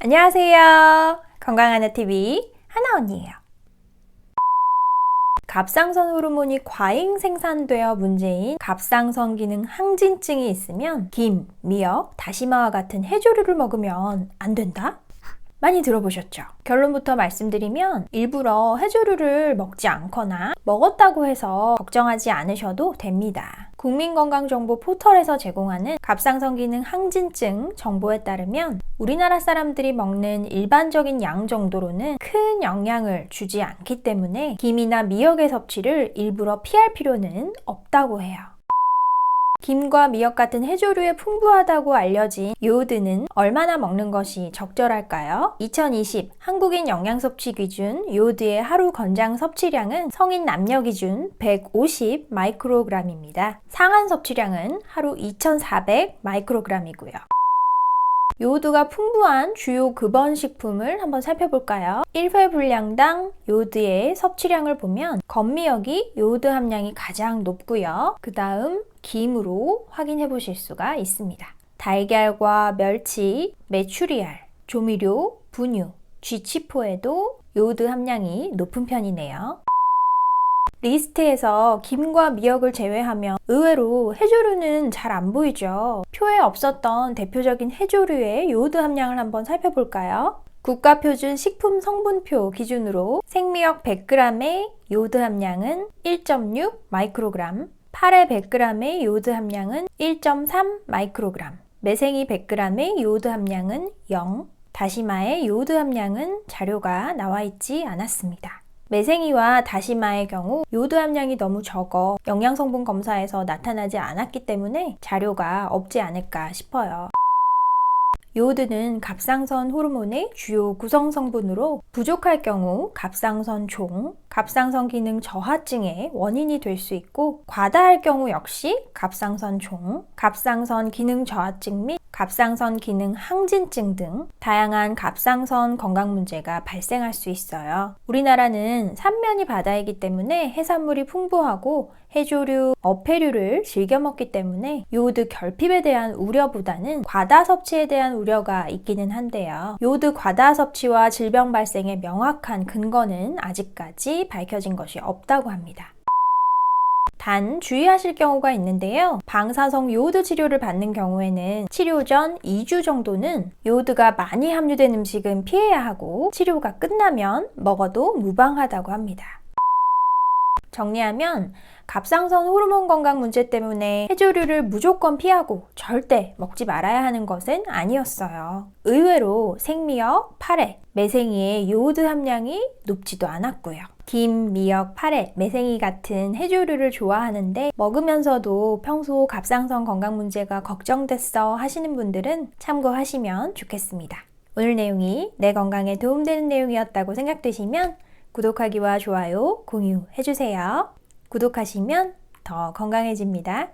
안녕하세요. 건강하나 TV 하나 언니예요. 갑상선 호르몬이 과잉 생산되어 문제인 갑상선 기능 항진증이 있으면 김, 미역, 다시마와 같은 해조류를 먹으면 안 된다? 많이 들어보셨죠? 결론부터 말씀드리면 일부러 해조류를 먹지 않거나 먹었다고 해서 걱정하지 않으셔도 됩니다. 국민건강정보 포털에서 제공하는 갑상선 기능 항진증 정보에 따르면 우리나라 사람들이 먹는 일반적인 양 정도로는 큰 영향을 주지 않기 때문에 김이나 미역의 섭취를 일부러 피할 필요는 없다고 해요. 김과 미역 같은 해조류에 풍부하다고 알려진 요오드는 얼마나 먹는 것이 적절할까요? 2020 한국인 영양 섭취 기준 요오드의 하루 권장 섭취량은 성인 남녀 기준 150 마이크로그램입니다. 상한 섭취량은 하루 2,400 마이크로그램이고요. 요오드가 풍부한 주요 급원 식품을 한번 살펴볼까요? 1회 분량당 요오드의 섭취량을 보면 건미역이 요오드 함량이 가장 높고요. 그 다음 김으로 확인해 보실 수가 있습니다. 달걀과 멸치, 메추리알, 조미료, 분유, 쥐치포에도 요오드 함량이 높은 편이네요. 리스트에서 김과 미역을 제외하면 의외로 해조류는 잘 안 보이죠. 표에 없었던 대표적인 해조류의 요오드 함량을 한번 살펴볼까요? 국가표준 식품 성분표 기준으로 생미역 100g의 요오드 함량은 1.6 마이크로그램, 파래 100g의 요오드 함량은 1.3 마이크로그램, 매생이 100g의 요오드 함량은 0, 다시마의 요오드 함량은 자료가 나와 있지 않았습니다. 매생이와 다시마의 경우 요오드 함량이 너무 적어 영양성분 검사에서 나타나지 않았기 때문에 자료가 없지 않을까 싶어요. 요오드는 갑상선 호르몬의 주요 구성 성분으로 부족할 경우 갑상선 종, 갑상선 기능 저하증의 원인이 될 수 있고 과다할 경우 역시 갑상선 종, 갑상선 기능 저하증 및 갑상선 기능 항진증 등 다양한 갑상선 건강 문제가 발생할 수 있어요. 우리나라는 삼면이 바다이기 때문에 해산물이 풍부하고 해조류, 어패류를 즐겨 먹기 때문에 요오드 결핍에 대한 우려보다는 과다 섭취에 대한 우려가 있기는 한데요. 요오드 과다 섭취와 질병 발생의 명확한 근거는 아직까지 밝혀진 것이 없다고 합니다. 단 주의하실 경우가 있는데요. 방사성 요오드 치료를 받는 경우에는 치료 전 2주 정도는 요오드가 많이 함유된 음식은 피해야 하고 치료가 끝나면 먹어도 무방하다고 합니다. 정리하면 갑상선 호르몬 건강 문제 때문에 해조류를 무조건 피하고 절대 먹지 말아야 하는 것은 아니었어요. 의외로 생미역, 파래, 매생이의 요오드 함량이 높지도 않았고요. 김, 미역, 파래, 매생이 같은 해조류를 좋아하는데 먹으면서도 평소 갑상선 건강 문제가 걱정됐어 하시는 분들은 참고하시면 좋겠습니다. 오늘 내용이 내 건강에 도움되는 내용이었다고 생각되시면 구독하기와 좋아요, 공유해주세요. 구독하시면 더 건강해집니다.